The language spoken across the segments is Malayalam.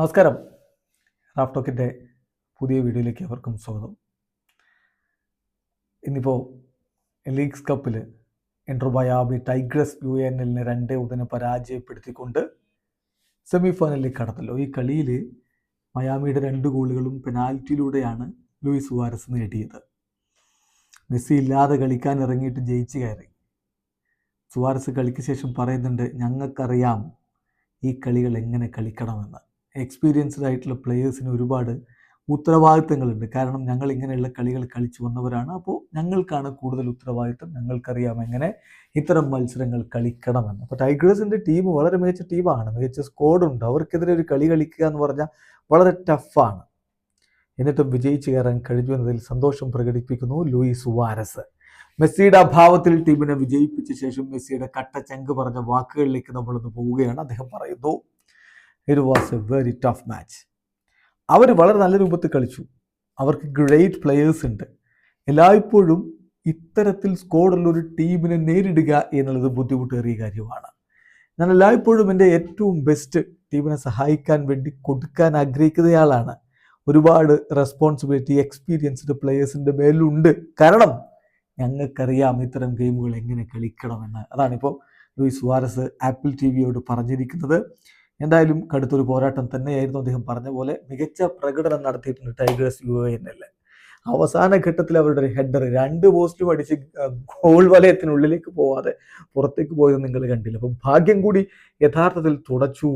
നമസ്കാരം. റാഫ്റ്റോക്കിന്റെ പുതിയ വീഡിയോയിലേക്ക് അവർക്കും സ്വാഗതം. ഇന്നിപ്പോൾ ലീഗ്സ് കപ്പിൽ മയാമി ടൈഗ്രസ് യു എൻ എല്ലിനെ രണ്ടേ ഒന്നിനെ പരാജയപ്പെടുത്തിക്കൊണ്ട് സെമി ഫൈനലിലേക്ക് കടന്നല്ലോ. ഈ കളിയിൽ മയാമിയുടെ രണ്ട് ഗോളുകളും പെനാൽറ്റിയിലൂടെയാണ് ലൂയിസ് വാരസ് നേടിയത്. മെസ്സി ഇല്ലാതെ കളിക്കാൻ ഇറങ്ങിയിട്ട് ജയിച്ചു കയറി. സുവാരസ് കളിക്ക് ശേഷം പറയുന്നുണ്ട് ഞങ്ങൾക്കറിയാം ഈ കളികൾ എങ്ങനെ കളിക്കണമെന്ന്. എക്സ്പീരിയൻസ്ഡ് ആയിട്ടുള്ള പ്ലെയേഴ്സിന് ഒരുപാട് ഉത്തരവാദിത്തങ്ങളുണ്ട്. കാരണം ഞങ്ങൾ ഇങ്ങനെയുള്ള കളികൾ കളിച്ചു വന്നവരാണ്. അപ്പോൾ ഞങ്ങൾക്കാണ് കൂടുതൽ ഉത്തരവാദിത്തം ഞങ്ങൾക്കറിയാം എങ്ങനെ ഇത്തരം മത്സരങ്ങൾ കളിക്കണമെന്ന്. അപ്പോൾ ടൈഗേഴ്സിന്റെ ടീം വളരെ മികച്ച ടീമാണ് മികച്ച സ്കോഡുണ്ട് അവർക്കെതിരെ ഒരു കളി കളിക്കുക എന്ന് പറഞ്ഞാൽ വളരെ ടഫാണ് എന്നിട്ടും വിജയിച്ചു കയറാൻ കഴിഞ്ഞു എന്നതിൽ സന്തോഷം പ്രകടിപ്പിക്കുന്നു ലൂയിസ് വാരസ്. മെസ്സിയുടെ അഭാവത്തിൽ ടീമിനെ വിജയിപ്പിച്ച ശേഷം മെസ്സിയുടെ കട്ട ചങ്ക് പറഞ്ഞ വാക്കുകളിലേക്ക് നമ്മളൊന്ന് പോവുകയാണ്. അദ്ദേഹം പറയുന്നു it was a very tough match അവർ വളരെ നല്ല രൂപത്തിൽ കളിച്ചു. അവർക്ക് ഗ്രേറ്റ് പ്ലെയേഴ്സ് ഉണ്ട്. എല്ലായ്പ്പോഴും ഇത്തരത്തിൽ സ്കോഡുള്ള ഒരു ടീമിനെ നേരിടുക എന്നുള്ളത് ബുദ്ധിമുട്ടേറിയ കാര്യമാണ്. ഞാൻ എല്ലായ്പ്പോഴും എന്റെ ഏറ്റവും ബെസ്റ്റ് ടീമിനെ സഹായിക്കാൻ വേണ്ടി കൊടുക്കാൻ ആഗ്രഹിക്കുന്നയാളാണ്. ഒരുപാട് റെസ്പോൺസിബിലിറ്റി എക്സ്പീരിയൻസ്ഡ് പ്ലെയേഴ്സിന്റെ മേലുണ്ട്. കാരണം ഞങ്ങൾക്കറിയാം ഇത്തരം ഗെയിമുകൾ എങ്ങനെ കളിക്കണമെന്ന്. അതാണിപ്പോൾ ലൂയിസ് വാരസ് ആപ്പിൾ ടി വിയോട് പറഞ്ഞിരിക്കുന്നത്. എന്തായാലും കടുത്തൊരു പോരാട്ടം തന്നെയായിരുന്നു അദ്ദേഹം പറഞ്ഞ പോലെ മികച്ച പ്രകടനം നടത്തിയിട്ടുണ്ട് ടൈഗേഴ്സ് യു എൻ എൽ. അവസാന ഘട്ടത്തിൽ അവരുടെ ഒരു ഹെഡർ രണ്ട് പോസ്റ്റും അടിച്ച് ഗോൾ വലയത്തിനുള്ളിലേക്ക് പോവാതെ പുറത്തേക്ക് പോയത് നിങ്ങൾ കണ്ടില്ല. അപ്പം ഭാഗ്യം കൂടി യഥാർത്ഥത്തിൽ തുടച്ചു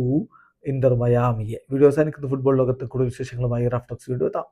ഇന്റർ മയാമിയെ. വീഡിയോ അവസാനിക്കുന്ന ഫുട്ബോൾ ലോകത്ത് കൂടുതൽ വിശേഷങ്ങളുമായി റഫ്ലക്സ് വീഡിയോ എത്താം.